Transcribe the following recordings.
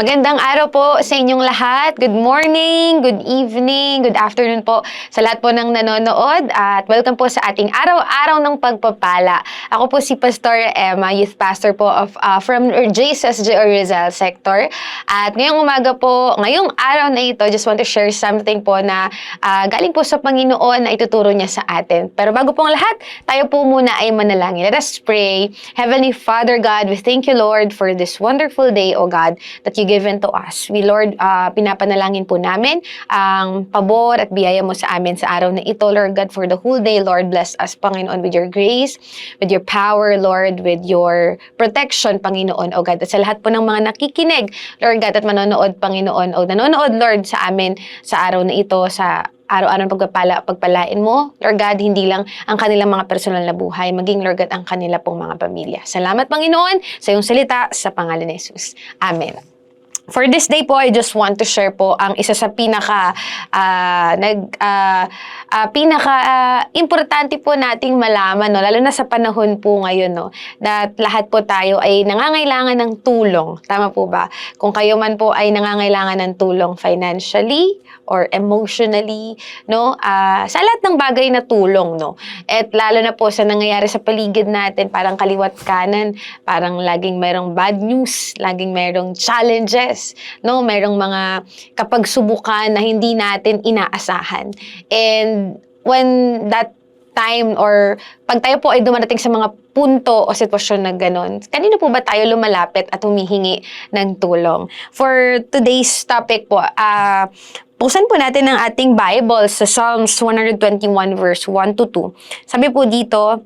Magandang araw po sa inyong lahat. Good morning, good evening, good afternoon po sa lahat po ng nanonood at welcome po sa ating araw-araw ng pagpapala. Ako po si Pastor Emma, Youth Pastor po of uh, from JSSJ or Rizal sector. At ngayong umaga po, ngayong araw na ito, just want to share something po na uh, galing po sa Panginoon na ituturo niya sa atin. Pero bago pong lahat, tayo po muna ay manalangin. Let us pray. Heavenly Father God, we thank you Lord for this wonderful day, O God, that you given to us. We, Lord, uh, pinapanalangin po namin ang pabor at biyaya mo sa amin sa araw na ito, Lord God, for the whole day. Lord, bless us, Panginoon, with your grace, with your power, Lord, with your protection, Panginoon, O God. At sa lahat po ng mga nakikinig, Lord God, at manonood, Panginoon, o nanonood, Lord, sa amin sa araw na ito, sa araw-araw pagpapala, pagpalain mo, Lord God, hindi lang ang kanilang mga personal na buhay, maging Lord God ang kanila pong mga pamilya. Salamat, Panginoon, sa iyong salita, sa pangalan ni Jesus. Amen. For this day po, I just want to share po ang isa sa pinaka ah, nag ah, ah, pinaka ah, importante po nating malaman no lalo na sa panahon po ngayon no that lahat po tayo ay nangangailangan ng tulong. Tama po ba? Kung kayo man po ay nangangailangan ng tulong financially or emotionally, no? Ah, sa lahat ng bagay na tulong, no? At lalo na po sa nangyayari sa paligid natin, parang kaliwat kanan, parang laging mayroong bad news, laging mayroong challenges, no? Mayroong mga kapagsubukan na hindi natin inaasahan. And when that time or pag tayo po ay dumarating sa mga punto o sitwasyon na ganun, kanino po ba tayo lumalapit at humihingi ng tulong? For today's topic po, ah Buksan po natin ang ating Bible sa Psalms 121 verse 1 to 2. Sabi po dito,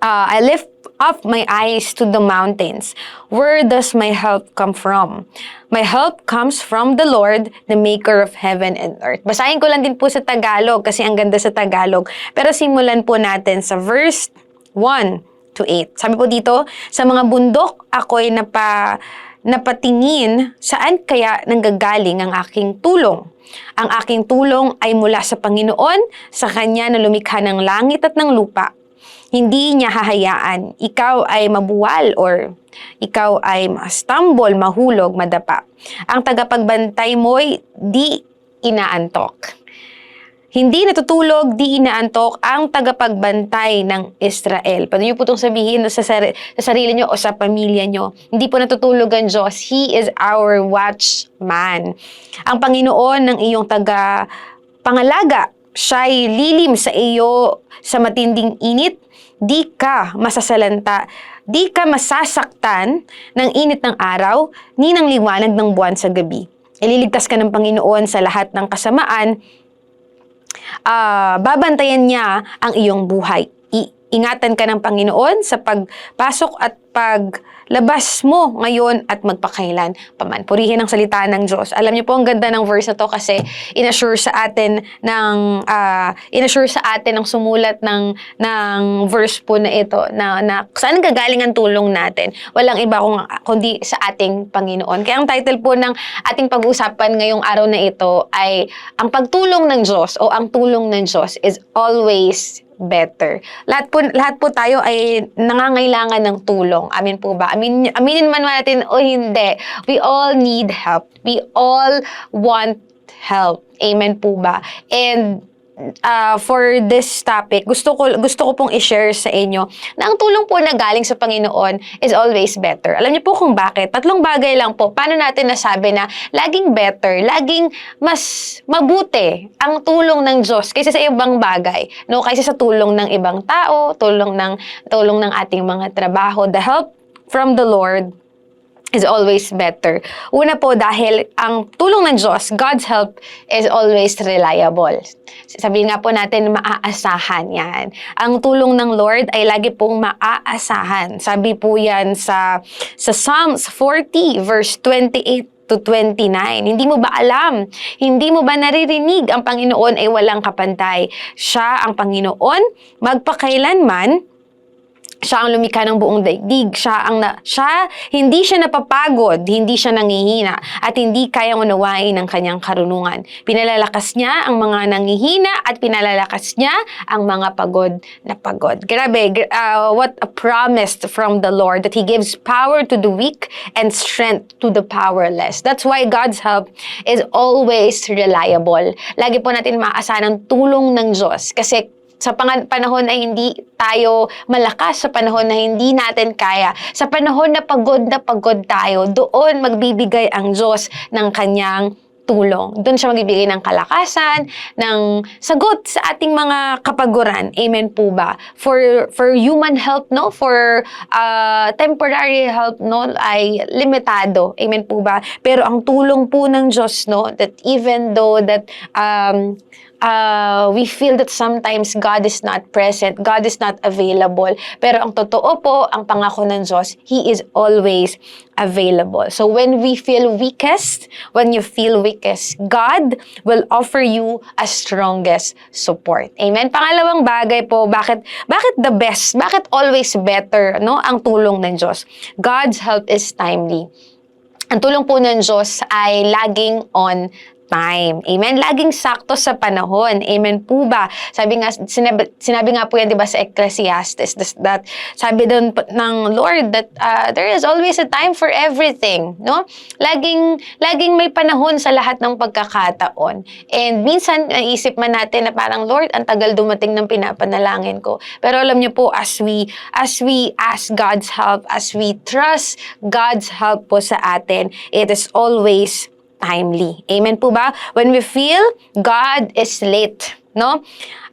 uh, I lift up my eyes to the mountains. Where does my help come from? My help comes from the Lord, the maker of heaven and earth. Basahin ko lang din po sa Tagalog kasi ang ganda sa Tagalog. Pero simulan po natin sa verse 1 to 8. Sabi po dito, sa mga bundok ako'y napa, napatingin saan kaya nanggagaling ang aking tulong. Ang aking tulong ay mula sa Panginoon, sa Kanya na lumikha ng langit at ng lupa. Hindi niya hahayaan, ikaw ay mabuwal or ikaw ay ma-stumble, mahulog, madapa. Ang tagapagbantay mo'y di inaantok. Hindi natutulog, di inaantok ang tagapagbantay ng Israel. Pwede niyo po itong sabihin sa, sar- sa sarili niyo o sa pamilya niyo. Hindi po natutulog ang Diyos. He is our watchman. Ang Panginoon ng iyong taga pangalaga. Siya'y lilim sa iyo sa matinding init. Di ka masasalanta. Di ka masasaktan ng init ng araw, ni ng liwanag ng buwan sa gabi. Ililigtas ka ng Panginoon sa lahat ng kasamaan ah, babantayan niya ang iyong buhay. Ingatan ka ng Panginoon sa pagpasok at paglabas mo ngayon at magpakailan paman. Purihin ang salita ng Diyos. Alam niyo po, ang ganda ng verse na to kasi inassure sa atin ng, ah, inassure sa atin ng sumulat ng, ng verse po na ito na, na saan gagaling ang tulong natin. Walang iba kung, kundi sa ating Panginoon. Kaya ang title po ng ating pag-uusapan ngayong araw na ito ay ang pagtulong ng Diyos o ang tulong ng Diyos is always better. Lahat po, lahat po tayo ay nangangailangan ng tulong. Amin po ba? Amin, aminin man natin o hindi. We all need help. We all want help. Amen po ba? And uh, for this topic, gusto ko gusto ko pong i-share sa inyo na ang tulong po na galing sa Panginoon is always better. Alam niyo po kung bakit? Tatlong bagay lang po. Paano natin nasabi na laging better, laging mas mabuti ang tulong ng Diyos kaysa sa ibang bagay, no? Kaysa sa tulong ng ibang tao, tulong ng tulong ng ating mga trabaho, the help from the Lord is always better. Una po dahil ang tulong ng Diyos, God's help is always reliable. Sabihin nga po natin, maaasahan yan. Ang tulong ng Lord ay lagi pong maaasahan. Sabi po yan sa, sa Psalms 40 verse 28 to 29. Hindi mo ba alam? Hindi mo ba naririnig ang Panginoon ay walang kapantay? Siya ang Panginoon, magpakailanman, siya ang lumikha ng buong daigdig. Siya ang na, siya, hindi siya napapagod, hindi siya nangihina, at hindi kayang unawain ng kanyang karunungan. Pinalalakas niya ang mga nangihina at pinalalakas niya ang mga pagod na pagod. Grabe, gr- uh, what a promise from the Lord that He gives power to the weak and strength to the powerless. That's why God's help is always reliable. Lagi po natin maaasahan ang tulong ng Diyos kasi sa panahon na hindi tayo malakas, sa panahon na hindi natin kaya, sa panahon na pagod na pagod tayo, doon magbibigay ang Diyos ng kanyang tulong. Doon siya magbibigay ng kalakasan, ng sagot sa ating mga kapaguran. Amen po ba? For for human help, no? For uh, temporary help, no? Ay limitado. Amen po ba? Pero ang tulong po ng Diyos, no? That even though that um, uh, we feel that sometimes God is not present, God is not available. Pero ang totoo po, ang pangako ng Diyos, He is always available. So when we feel weakest, when you feel weakest, God will offer you a strongest support. Amen? Pangalawang bagay po, bakit, bakit the best? Bakit always better no, ang tulong ng Diyos? God's help is timely. Ang tulong po ng Diyos ay laging on time. Amen? Laging sakto sa panahon. Amen po ba? Sabi nga, sinabi, sinabi nga po yan, di ba, sa Ecclesiastes, this- that, sabi doon ng Lord that uh, there is always a time for everything, no? Laging, laging may panahon sa lahat ng pagkakataon. And minsan, naisip man natin na parang, Lord, ang tagal dumating ng pinapanalangin ko. Pero alam niyo po, as we, as we ask God's help, as we trust God's help po sa atin, it is always timely. Amen po ba? When we feel God is late, no?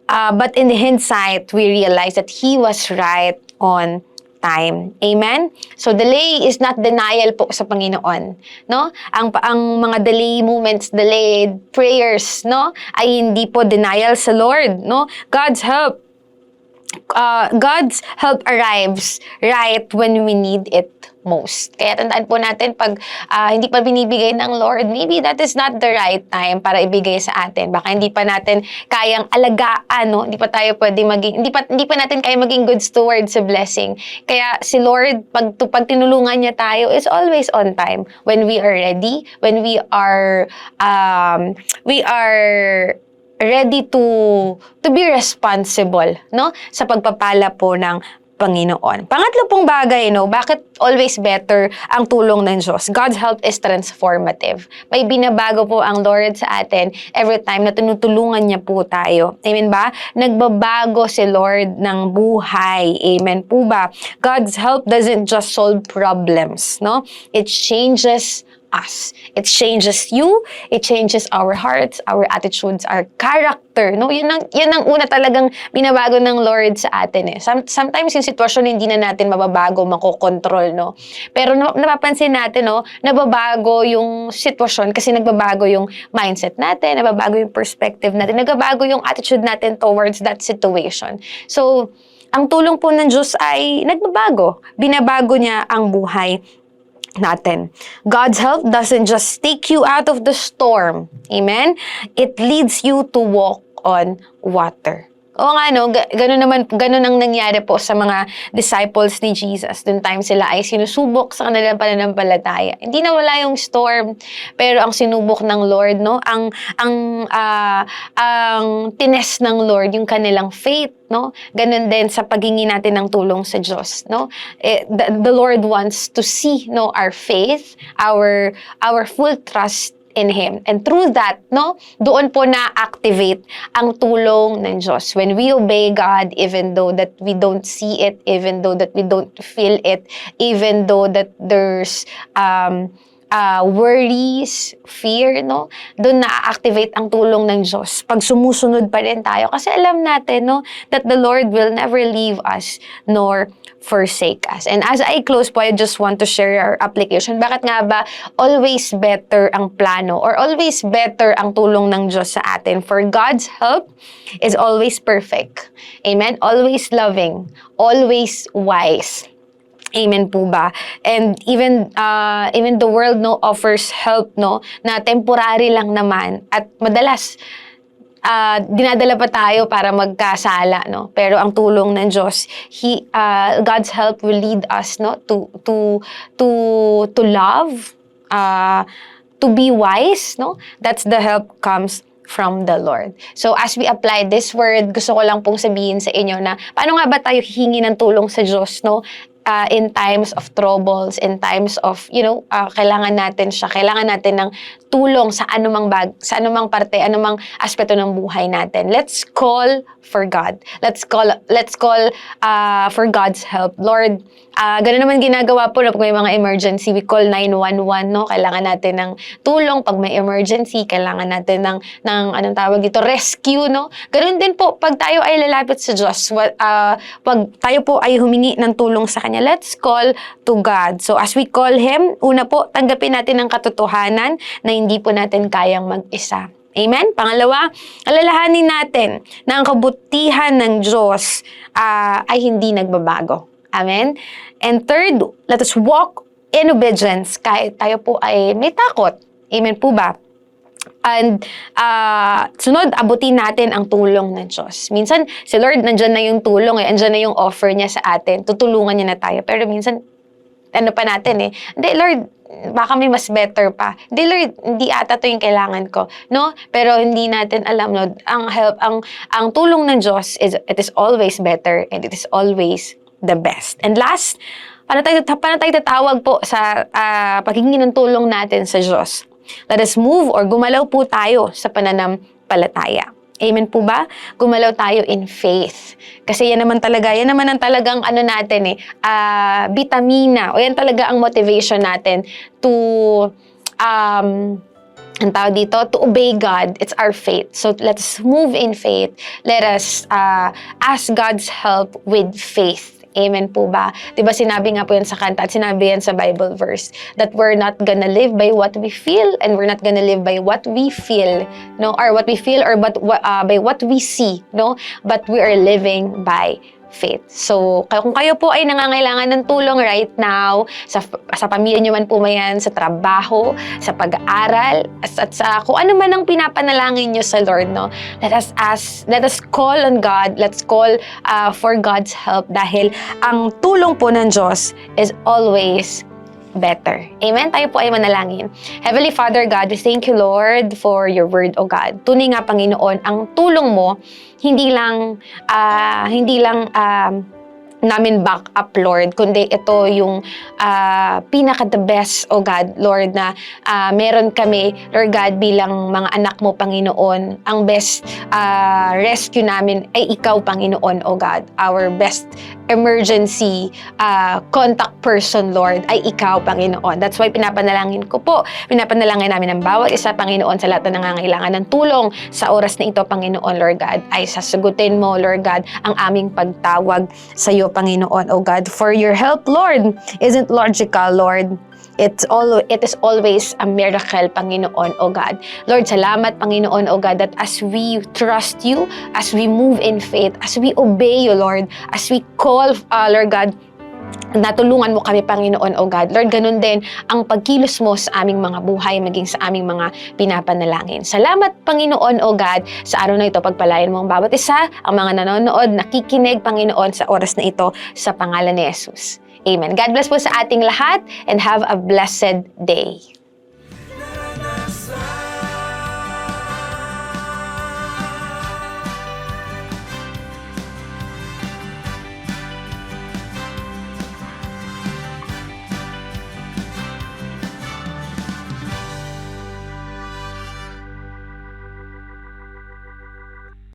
Uh, but in the hindsight, we realize that He was right on time. Amen? So delay is not denial po sa Panginoon, no? Ang ang mga delay moments, delayed prayers, no? Ay hindi po denial sa Lord, no? God's help uh, God's help arrives right when we need it most. Kaya tandaan po natin pag ah, hindi pa binibigay ng Lord, maybe that is not the right time para ibigay sa atin. Baka hindi pa natin kayang alagaan, no? Hindi pa tayo pwede maging hindi pa hindi pa natin kaya maging good steward sa blessing. Kaya si Lord pag pag tinulungan niya tayo is always on time when we are ready, when we are um we are ready to to be responsible no sa pagpapala po ng Panginoon. Pangatlo pong bagay, no, bakit always better ang tulong ng Diyos? God's help is transformative. May binabago po ang Lord sa atin every time na tinutulungan niya po tayo. Amen ba? Nagbabago si Lord ng buhay. Amen po ba? God's help doesn't just solve problems, no? It changes us. It changes you, it changes our hearts, our attitudes, our character. No, yun ang, yun ang una talagang binabago ng Lord sa atin eh. Some, sometimes yung sitwasyon hindi na natin mababago, makokontrol, no. Pero na, napapansin natin, no, nababago yung sitwasyon kasi nagbabago yung mindset natin, nababago yung perspective natin, nagbabago yung attitude natin towards that situation. So, ang tulong po ng Diyos ay nagbabago. Binabago niya ang buhay natin. God's help doesn't just take you out of the storm. Amen? It leads you to walk on water. Oo nga, no? Ga- ganun naman, ganun ang nangyari po sa mga disciples ni Jesus. Doon time sila ay sinusubok sa kanilang pananampalataya. Hindi na wala yung storm, pero ang sinubok ng Lord, no? Ang, ang, ah, ang tines ng Lord, yung kanilang faith, no? Ganun din sa paghingi natin ng tulong sa Diyos, no? Eh, the, the Lord wants to see, no, our faith, our, our full trust in Him. And through that, no, doon po na-activate ang tulong ng Diyos. When we obey God, even though that we don't see it, even though that we don't feel it, even though that there's um, uh, worries, fear, no? Doon na-activate ang tulong ng Diyos. Pag sumusunod pa rin tayo. Kasi alam natin, no, that the Lord will never leave us nor forsake us. And as I close po, I just want to share our application. Bakit nga ba always better ang plano or always better ang tulong ng Diyos sa atin? For God's help is always perfect. Amen? Always loving. Always wise. Amen po ba? And even uh, even the world no offers help no na temporary lang naman at madalas ah, dinadala pa tayo para magkasala, no? Pero ang tulong ng Diyos, he, ah, God's help will lead us, no? To, to, to, to love, ah, to be wise, no? That's the help comes from the Lord. So as we apply this word, gusto ko lang pong sabihin sa inyo na paano nga ba tayo hihingi ng tulong sa Diyos, no? Uh, in times of troubles, in times of, you know, uh, kailangan natin siya, kailangan natin ng tulong sa anumang bag, sa anumang parte, anumang aspeto ng buhay natin. Let's call for God. Let's call, let's call uh, for God's help. Lord, uh, ganun naman ginagawa po na pag may mga emergency, we call 911, no? Kailangan natin ng tulong pag may emergency, kailangan natin ng, ng anong tawag dito, rescue, no? Ganun din po, pag tayo ay lalapit sa Diyos, uh, pag tayo po ay humingi ng tulong sa Kanya, let's call to God. So as we call Him, una po, tanggapin natin ang katotohanan na hindi po natin kayang mag-isa. Amen? Pangalawa, alalahanin natin na ang kabutihan ng Diyos ah, ay hindi nagbabago. Amen? And third, let us walk in obedience kahit tayo po ay may takot. Amen po ba? And ah, sunod, abutin natin ang tulong ng Diyos. Minsan, si Lord, nandyan na yung tulong, eh, andyan na yung offer niya sa atin. Tutulungan niya na tayo. Pero minsan, ano pa natin eh, hindi Lord, baka may mas better pa. Hindi Lord, hindi ata to yung kailangan ko. No? Pero hindi natin alam, Lord, ang help, ang, ang tulong ng Diyos is, it is always better and it is always the best. And last, paano tayo tatawag po sa uh, paghingi ng tulong natin sa Diyos? Let us move or gumalaw po tayo sa pananampalataya. Amen po ba? Gumalaw tayo in faith. Kasi yan naman talaga, yan naman ang talagang ano natin eh, ah, vitamina o yan talaga ang motivation natin to um, ang tawag dito, to obey God. It's our faith. So let's move in faith. Let us uh, ask God's help with faith. Amen po ba? Di ba sinabi nga po yan sa kanta at sinabi yan sa Bible verse that we're not gonna live by what we feel and we're not gonna live by what we feel, no? Or what we feel or but, uh, by what we see, no? But we are living by faith. So, kung kayo po ay nangangailangan ng tulong right now, sa, sa pamilya nyo man po mayan, sa trabaho, sa pag-aaral, at, at sa kung ano man ang pinapanalangin nyo sa Lord, no? Let us ask, let us call on God, let's call uh, for God's help dahil ang tulong po ng Diyos is always better. Amen? Tayo po ay manalangin. Heavenly Father God, we thank you, Lord, for your word, O God. Tunay nga, Panginoon, ang tulong mo, hindi lang, ah, hindi lang, um, namin back up, Lord, kundi ito yung ah, pinaka the best, O God, Lord, na ah, meron kami, Lord God, bilang mga anak mo, Panginoon, ang best ah, rescue namin ay ikaw, Panginoon, O God. Our best emergency ah, contact person, Lord, ay ikaw, Panginoon. That's why pinapanalangin ko po, pinapanalangin namin ng bawat isa, Panginoon, sa lahat na nangangailangan ng tulong sa oras na ito, Panginoon, Lord God, ay sasagutin mo, Lord God, ang aming pagtawag sa iyo, Panginoon, O God. For your help, Lord, isn't logical, Lord. It's all, it is always a miracle, Panginoon, O God. Lord, salamat, Panginoon, O God, that as we trust you, as we move in faith, as we obey you, Lord, as we call, uh, Lord God, natulungan mo kami, Panginoon, O God. Lord, ganun din ang pagkilos mo sa aming mga buhay, maging sa aming mga pinapanalangin. Salamat, Panginoon, O God, sa araw na ito, pagpalayan mo ang bawat isa, ang mga nanonood, nakikinig, Panginoon, sa oras na ito, sa pangalan ni Jesus. Amen. God bless po sa ating lahat and have a blessed day.